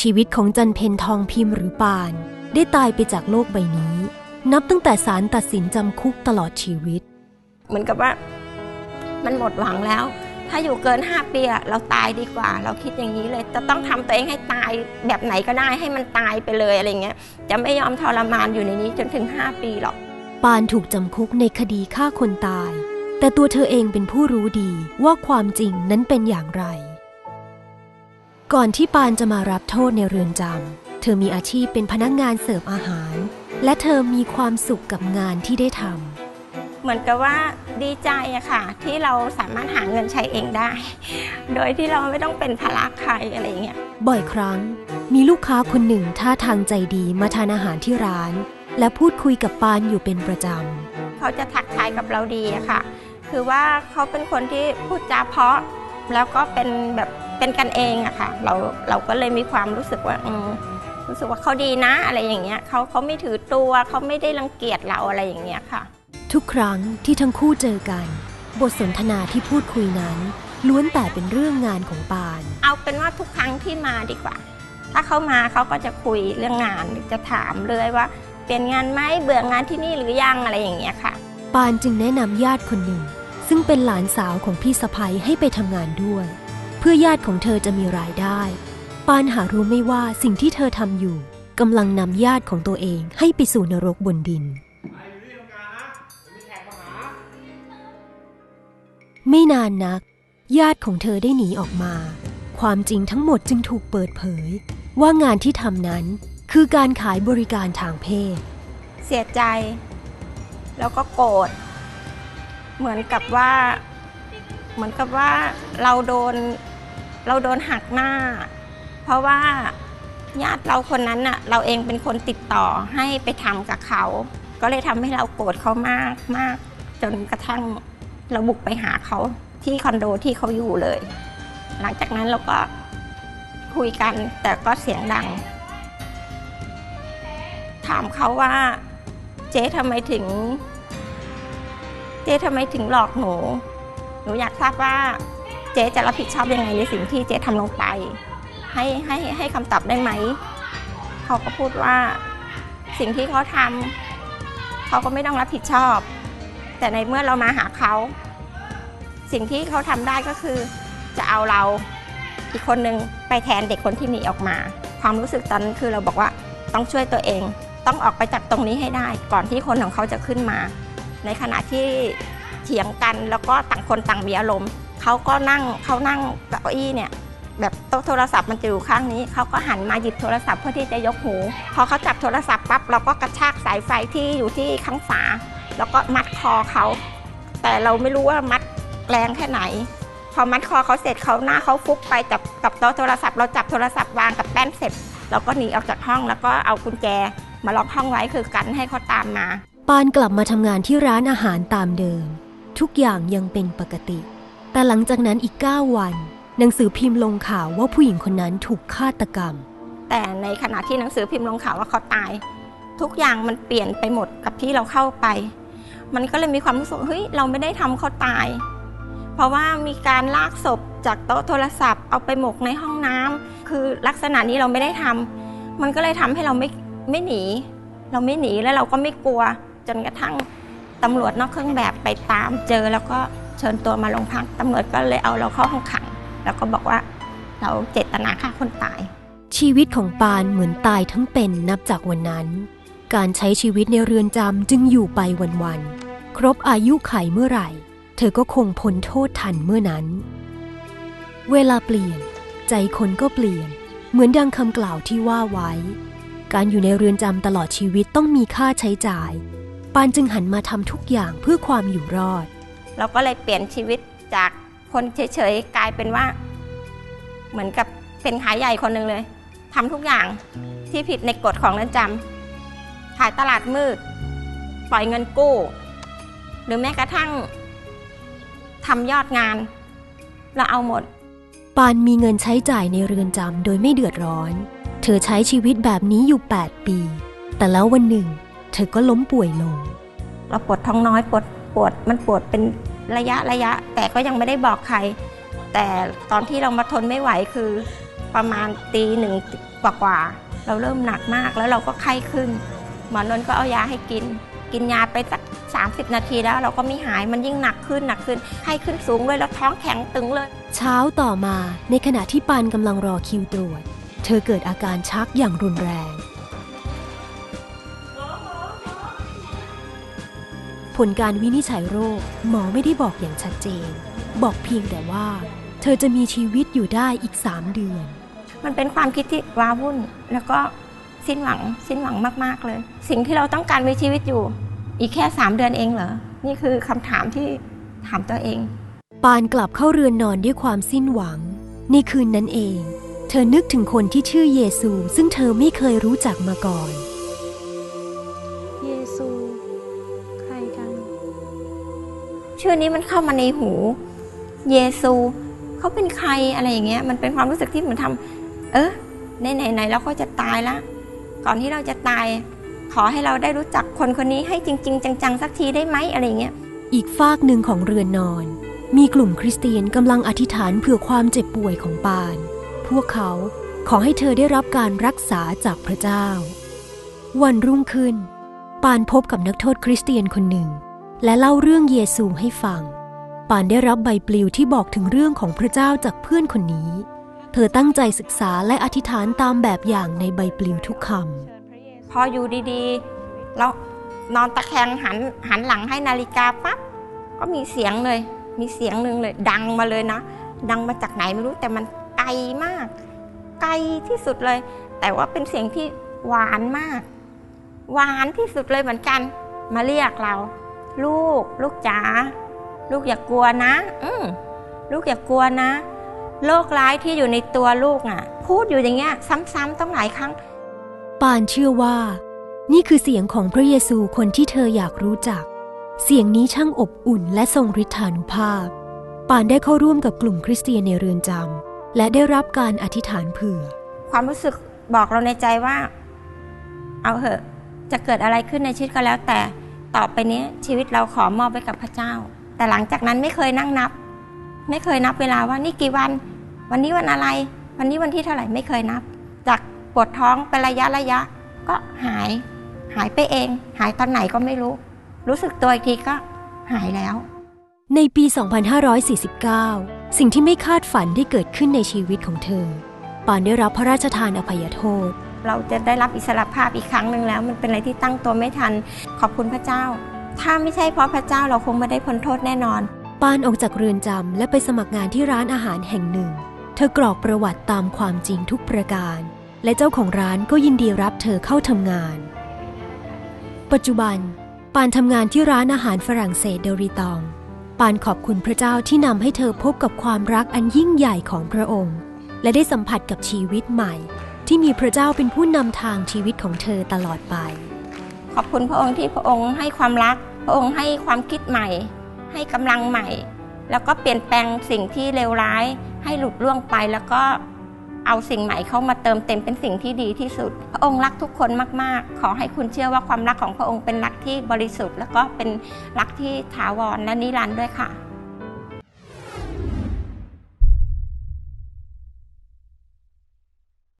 ชีวิตของจันเพนทองพิมพ์หรือปาน ได้ตายไปจากโลกใบนี้ นับตั้งแต่ศาลตัดสินจำคุกตลอดชีวิต เหมือนกับว่ามันหมดหวังแล้ว ถ้าอยู่เกิน 5 ปีอะเราตายดีกว่า เราคิดอย่างนี้เลย จะต้องทำตัวเองให้ตายแบบไหนก็ได้ให้มันตายไปเลยอะไรเงี้ย จะไม่ยอมทรมานอยู่ในนี้จนถึง 5 ปีหรอก ปานถูกจำคุกในคดีฆ่าคนตาย แต่ตัวเธอเองเป็นผู้รู้ดีว่าความจริงนั้นเป็นอย่างไร ก่อนที่ปานจะมารับโทษในเรือนจำ เธอมีอาชีพเป็นพนักงานเสิร์ฟอาหาร และเธอมีความสุขกับงานที่ได้ทำ เหมือนกับว่าดีใจอะค่ะ ที่เราสามารถหาเงินใช้เองได้ โดยที่เราไม่ต้องเป็นภาระใครอะไรอย่างเงี้ย บ่อยครั้ง มีลูกค้าคนหนึ่งท่าทางใจดีมาทานอาหารที่ร้าน และพูดคุยกับปานอยู่เป็นประจเขาจะทักทายกับเราดีอะค่ะ คือว่าเขาเป็นคนที่พูดจาเพราะ แล้วก็เป็นแบบ เป็นกันเองอะค่ะเราเราก็เลยมีความรู้สึกว่าอืมรู้สึกว่าเขาดีนะอะไรอย่างเงี้ยเขาเขาไม่ถือตัวเขาไม่ได้รังเกียจเราอะไรอย่างเงี้ยค่ะำทุกครั้งที่ทั้งคู่เจอกัน บทสนทนาที่พูดคุยนั้นล้วนแต่เป็นเรื่องงานของปาน เอาเป็นว่าทุกครั้งที่มาดีกว่า ถ้าเขามาเขาก็จะคุยเรื่องงานหรือจะถามเลยว่า เปลี่ยนงานไหมเบื่องานที่นี่หรือยังอะไรอย่างเงี้ยค่ะ ปานจึงแนะนำญาติคนหนึ่ง ซึ่งเป็นหลานสาวของพี่สะพ้ยให้ไปทำงานด้วยเพื่อญาติของเธอจะมีรายได้ ปานหารู้ไม่ว่าสิ่งที่เธอทำอยู่กำลังนำญาติของตัวเองให้ไปสู่นรกบนดิน ไม่นานนัก ญาติของเธอได้หนีออกมา ความจริงทั้งหมดจึงถูกเปิดเผย ว่างานที่ทำนั้นคือการขายบริการทางเพศ เสียใจ แล้วก็โกรธเหมือนกับว่า เหมือนกับว่าเราโดน เราโดนหักหน้า เพราะว่าญาติเราคนนั้นน่ะเราเองเป็นคนติดต่อให้ไปทำกับเขา ก็เลยทำให้เราโกรธเขามากมากจนกระทั่งเราบุกไปหาเขาที่คอนโดที่เขาอยู่เลย หลังจากนั้นเราก็คุยกันแต่ก็เสียงดัง ถามเขาว่า เจ๊ทำไมถึง เจ๊ทำไมถึงหลอกหนู หนูอยากทราบว่า จ๊จะรับผิดชอบยังไงในสิ่งที่เจ๊ทำลงไป ให้ให้ให้คำตอบได้ไหม เขาก็พูดว่าสิ่งที่เขาทำเขาก็ไม่ต้องรับผิดชอบ แต่ในเมื่อเรามาหาเขา สิ่งที่เขาทำได้ก็คือ จะเอาเราอีกคนนึงไปแทนเด็กคนที่หนีออกมา ความรู้สึกตอนนั้นคือเราบอกว่าต้องช่วยตัวเอง ต้องออกไปจากตรงนี้ให้ได้ ก่อนที่คนของเขาจะขึ้นมา ในขณะที่เถียงกันแล้วก็ต่างคนต่างมีอารมณ์ เขาก็นั่งเขานั่งเก้าอี้เนี่ยแบบโต๊ะโทรศัพท์มันจะอยู่ข้างนี้เขาก็หันมาหยิบโทรศัพท์เพื่อที่จะยกหู พอเขาจับโทรศัพท์ปั๊บเราก็กระชากสายไฟที่อยู่ที่ข้างฝา แล้วก็มัดคอเขาแต่เราไม่รู้ว่ามัดแรงแค่ไหน พอมัดคอเขาเสร็จเขาหน้าเขาฟุบไปกับกับโต๊ะโทรศัพท์เราจับโทรศัพท์วางกับแป้นเสร็จเราก็หนีออกจากห้องแล้วก็เอากุญแจ มาล็อกห้องไว้คือกันให้เขาตามมา ปานกลับมาทำงานที่ร้านอาหารตามเดิม ทุกอย่างยังเป็นปกติ แต่หลังจากนั้นอีก 9 วัน หนังสือพิมพ์ลงข่าวว่าผู้หญิงคนนั้นถูกฆาตกรรม แต่ในขณะที่หนังสือพิมพ์ลงข่าวว่าเขาตาย ทุกอย่างมันเปลี่ยนไปหมดกับที่เราเข้าไป มันก็เลยมีความรู้สึกเฮ้ยเราไม่ได้ทำเขาตาย เพราะว่ามีการลากศพจากโต๊ะโทรศัพท์ เอาไปหมกในห้องน้ำคือลักษณะนี้เราไม่ได้ทำมันก็เลยทำให้เราไม่ไม่หนี เราไม่หนีแล้วเราก็ไม่กลัวจนกระทั่งตำรวจนอกเครื่องแบบไปตามเจอแล้วก็ เชิญตัวมาโรงพักตำรวจก็เลยเอาเราเข้าห้องขัง แล้วก็บอกว่าเราเจตนาฆ่าคนตาย ชีวิตของปานเหมือนตายทั้งเป็นนับจากวันนั้น การใช้ชีวิตในเรือนจำจึงอยู่ไปวันๆครบอายุไขเมื่อไหร่ เธอก็คงพ้นโทษทันเมื่อนั้น เวลาเปลี่ยน ใจคนก็เปลี่ยน เหมือนดังคำกล่าวที่ว่าไว้ การอยู่ในเรือนจำตลอดชีวิตต้องมีค่าใช้จ่าย ปานจึงหันมาทำทุกอย่างเพื่อความอยู่รอด เราก็เลยเปลี่ยนชีวิตจากคนเฉยๆกลายเป็นว่า เหมือนกับเป็นขายใหญ่คนหนึ่งเลยทำทุกอย่างที่ผิดในกฎของเรือนจำขายตลาดมืด ปล่อยเงินกู้ หรือแม้กระทั่งทำยอดงานเราเอาหมด ปานมีเงินใช้จ่ายในเรือนจำโดยไม่เดือดร้อน เธอใช้ชีวิตแบบนี้อยู่ 8 ปี แต่แล้ววันหนึ่ง เธอก็ล้มป่วยลง เราปวดท้องน้อยปวด ปวดมันปวดเป็นระยะระยะ แต่ก็ยังไม่ได้บอกใคร แต่ตอนที่เรามาทนไม่ไหวคือประมาณตีหนึ่งกว่าๆเราเริ่มหนักมากแล้วเราก็ไข้ขึ้น หมอนนก็เอายาให้กิน กินยาไปสัก 30 นาทีแล้วเราก็ไม่หายมันยิ่งหนักขึ้นหนักขึ้นไข้ขึ้นสูงเลยแล้วท้องแข็งตึงเลย เช้าต่อมาในขณะที่ปานกำลังรอคิวตรวจ เธอเกิดอาการชักอย่างรุนแรง ผลการวินิจฉัยโรค หมอไม่ได้บอกอย่างชัดเจน บอกเพียงแต่ว่า เธอจะมีชีวิตอยู่ได้อีก 3 เดือน มันเป็นความคิดที่ว้าวุ่น แล้วก็สิ้นหวัง สิ้นหวังมาก ๆ เลย สิ่งที่เราต้องการมีชีวิตอยู่ อีกแค่ 3 เดือนเองเหรอ นี่คือคำถามที่ถามตัวเอง ปานกลับเข้าเรือนนอนด้วยความสิ้นหวัง ในคืนนั้นเอง เธอนึกถึงคนที่ชื่อเยซู ซึ่งเธอไม่เคยรู้จักมาก่อน ชื่อนี้มันเข้ามาในหู เยซูเขาเป็นใครอะไรอย่างเงี้ย มันเป็นความรู้สึกที่เหมือนทำเออในไหนไหนๆเราก็จะตายละก่อนที่เราจะตาย ขอให้เราได้รู้จักคนคนนี้ให้จริง ๆ จังๆ สักทีได้ไหมอะไรอย่างเงี้ยอีกฝากหนึ่งของเรือนนอน มีกลุ่มคริสเตียนกำลังอธิษฐานเผื่อความเจ็บป่วยของปาน พวกเขาขอให้เธอได้รับการรักษาจากพระเจ้า วันรุ่งขึ้น ปานพบกับนักโทษคริสเตียนคนหนึ่ง และเล่าเรื่องเยซูให้ฟัง ปานได้รับใบปลิวที่บอกถึงเรื่องของพระเจ้าจากเพื่อนคนนี้ เธอตั้งใจศึกษาและอธิษฐานตามแบบอย่างในใบปลิวทุกคำพออยู่ดีๆแล้วนอนตะแคงหันหันหลังให้นาฬิกาปั๊บก็มีเสียงเลย มีเสียงหนึ่งเลย ดังมาเลยนะ ดังมาจากไหนไม่รู้แต่มันไกลมาก ไกลที่สุดเลย แต่ว่าเป็นเสียงที่หวานมาก หวานที่สุดเลยเหมือนกัน มาเรียกเรา ลูก ลูกจ๋าลูกอย่ากลัวนะ อืมลูกอย่ากลัวนะโรคร้ายที่อยู่ในตัวลูกอะ พูดอยู่อย่างเงี้ย ซ้ำๆต้องหลายครั้ง ปานเชื่อว่า นี่คือเสียงของพระเยซูคนที่เธออยากรู้จัก เสียงนี้ช่างอบอุ่นและทรงฤทธานุภาพ ปานได้เข้าร่วมกับกลุ่มคริสเตียนในเรือนจำและได้รับการอธิษฐานเผื่อ ความรู้สึกบอกเราในใจว่า เอาเหอะ จะเกิดอะไรขึ้นในชีวิตก็แล้วแต่ ต่อไปนี้ชีวิตเราขอมอบไว้กับพระเจ้า แต่หลังจากนั้นไม่เคยนั่งนับ ไม่เคยนับเวลาว่านี่กี่วัน วันนี้วันอะไร วันนี้วันที่เท่าไหร่ไม่เคยนับ จากปวดท้องเป็นระยะระยะ ก็หาย หายไปเอง หายตอนไหนก็ไม่รู้ รู้สึกตัวอีกทีก็หายแล้ว ในปี 2549 สิ่งที่ไม่คาดฝันได้เกิดขึ้นในชีวิตของเธอ ปานได้รับพระราชทานอภัยโทษ เราจะได้รับอิสรภาพอีกครั้งหนึ่งแล้ว มันเป็นอะไรที่ตั้งตัวไม่ทัน ขอบคุณพระเจ้า ถ้าไม่ใช่เพราะพระเจ้าเราคงไม่ได้พ้นโทษแน่นอน ปานออกจากเรือนจำและไปสมัครงานที่ร้านอาหารแห่งหนึ่ง เธอกรอกประวัติตามความจริงทุกประการ และเจ้าของร้านก็ยินดีรับเธอเข้าทำงาน ปัจจุบัน ปานทำงานที่ร้านอาหารฝรั่งเศสเดริตอง ปานขอบคุณพระเจ้าที่นำให้เธอพบกับความรักอันยิ่งใหญ่ของพระองค์ และได้สัมผัสกับชีวิตใหม่ ที่มีพระเจ้าเป็นผู้นำทางชีวิตของเธอตลอดไป ขอบคุณพระองค์ที่พระองค์ให้ความรัก พระองค์ให้ความคิดใหม่ ให้กำลังใหม่ แล้วก็เปลี่ยนแปลงสิ่งที่เลวร้าย ให้หลุดล่วงไปแล้วก็เอาสิ่งใหม่เข้ามาเติมเต็มเป็นสิ่งที่ดีที่สุด พระองค์รักทุกคนมาก ๆ ขอให้คุณเชื่อว่าความรักของพระองค์เป็นรักที่บริสุทธิ์ แล้วก็เป็นรักที่ถาวรและนิรันดร์ด้วยค่ะ